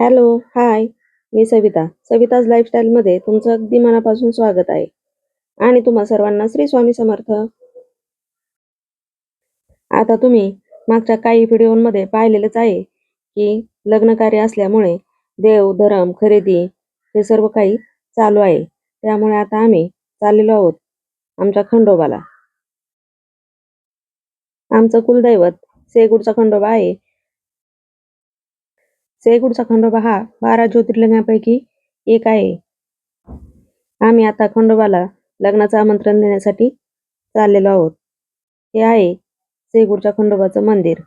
Hello hi. मी सविता. सविताज लाईफस्टाईलमध्ये तुमचं अगदी मनापासून स्वागत आहे. आणि तुम्हा सर्वांना श्री स्वामी समर्थ. आता तुम्ही मागच्या काही व्हिडिओमध्ये पाहिलेलंच आहे की लग्न कार्य असल्यामुळे देव धरम खरेदी हे सर्व काही चालू आहे. त्यामुळे आता आम्ही चाललेलो आहोत आमच्या खंडोबाला. आमचं कुलदैवत सेगुडचा खंडोबा आहे. सेगुडचा खंडोबा हा बारा ज्योतिर्लिंगांपैकी एक आहे. आम्ही आता खंडोबाला लग्नाचं आमंत्रण देण्यासाठी चाललेलो आहोत. हे आहे सेगुडच्या खंडोबाचं मंदिर.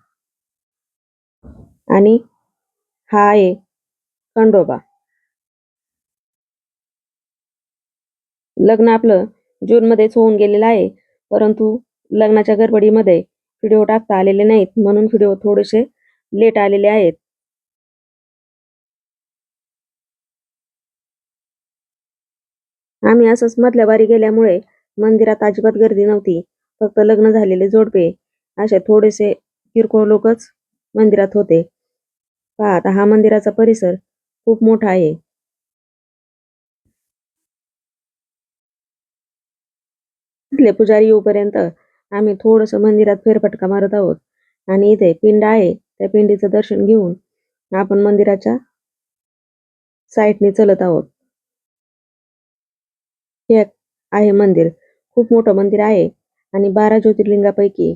आणि हा आहे खंडोबा. लग्न आपलं जून मध्येच होऊन गेलेलं आहे. परंतु लग्नाच्या गडबडीमध्ये व्हिडिओ टाकता आलेले नाहीत म्हणून व्हिडिओ थोडेसे लेट आलेले आहेत. आम्ही असंच मधल्या बारी गेल्यामुळे मंदिरात अजिबात गर्दी नव्हती. फक्त लग्न झालेले जोडपे. असे थोडेसे किरकोळ लोकच मंदिरात होते. पहा आता हा मंदिराचा परिसर खूप मोठा आहे. इथले पुजारी येऊपर्यंत आम्ही थोडस मंदिरात फेरफटका मारत आहोत. आणि इथे पिंड आहे त्या पिंडीचं दर्शन घेऊन आपण मंदिराच्या साईडने चलत आहोत. हे आहे मंदिर. खूप मोठं मंदिर आहे आणि बारा ज्योतिर्लिंगापैकी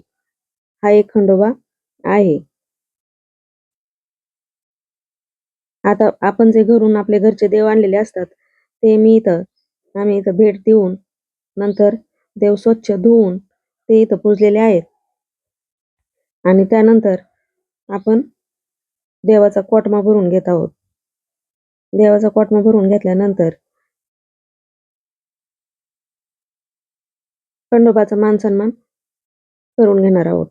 हा एक खंडोबा आहे. आता आपण जे घरून आपले घरचे देव आणलेले असतात ते मी इथं आम्ही इथं भेट देऊन नंतर देव स्वच्छ धुवून ते इथं पूजलेले आहेत. आणि त्यानंतर आपण देवाचा कोटमा भरून घेत आहोत. देवाचा कोटमा भरून घेतल्यानंतर खंडोबाचा मान सन्मान करून घेणार आहोत.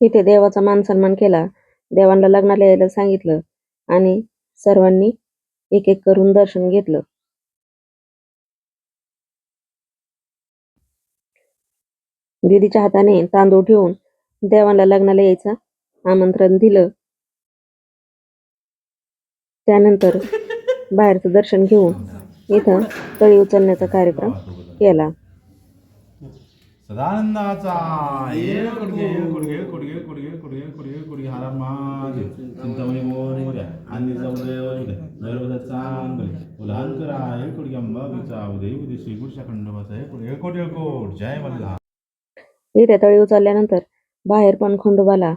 इथे देवाचा मान सन्मान केला. देवांना लग्नाला यायला सांगितलं आणि सर्वांनी एक एक करून दर्शन घेतलं. दीदीच्या हाताने तांदूळ ठेवून देवाला लग्नाला यायचं आमंत्रण दिलं. त्यानंतर बाहेरचं दर्शन घेऊन इथं तळी उचलण्याचा कार्यक्रम केला. सदानंदाचा ये कुडगे कुडगे कुडगे कुडगे कुडगे कुडगे कुडगे हारा महादेव चिंतामणी मोर्या आणि जाऊदे नैरवदा चांगले उलहान करा हे कुडगे अंबाबीचा उदय उदय श्रीगुडच्या खंडोबाचा हे कुडगे कोट कोट इथे तळी उचलल्यानंतर बाहेर पण खंडोबाला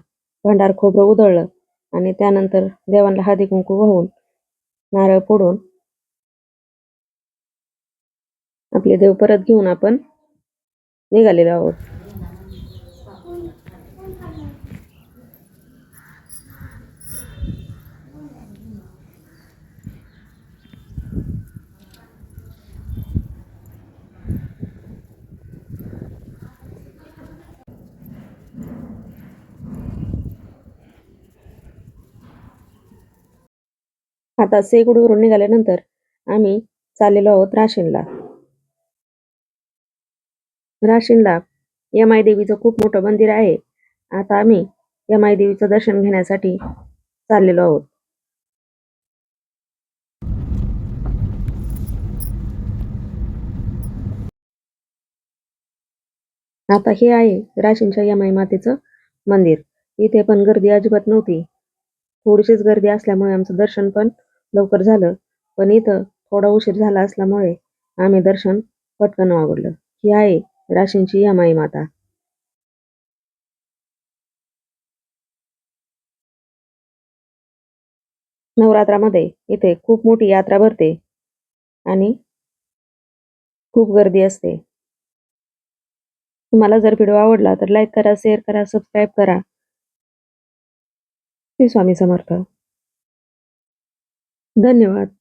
भंडार खोबरं उधळलं आणि त्यानंतर देवांना हळदी कुंकू वाहून नारळ फोडून आपले देव परत घेऊन आपण निघालेलो आहोत. आता सेगुडवरून निघाल्यानंतर आम्ही चाललेलो आहोत राशीनला. राशीनला यमाई देवीचं खूप मोठं मंदिर आहे. आता आम्ही यमाई देवीचं दर्शन घेण्यासाठी चाललेलो आहोत. आता हे आहे राशींच्या यमाई मातेचं मंदिर. इथे पण गर्दी अजिबात नव्हती. थोडीशीच गर्दी असल्यामुळे आमचं दर्शन पण लवकर झालं. पण इथं थोडा उशीर झाला असल्यामुळे आम्ही दर्शन पटकन आवडलं ही आहे राशींची यमाई माता. नवरात्रामध्ये इथे खूप मोठी यात्रा भरते आणि खूप गर्दी असते. तुम्हाला जर व्हिडिओ आवडला तर लाईक करा शेअर करा सबस्क्राईब करा. श्री स्वामी समर्थ. धन्यवाद.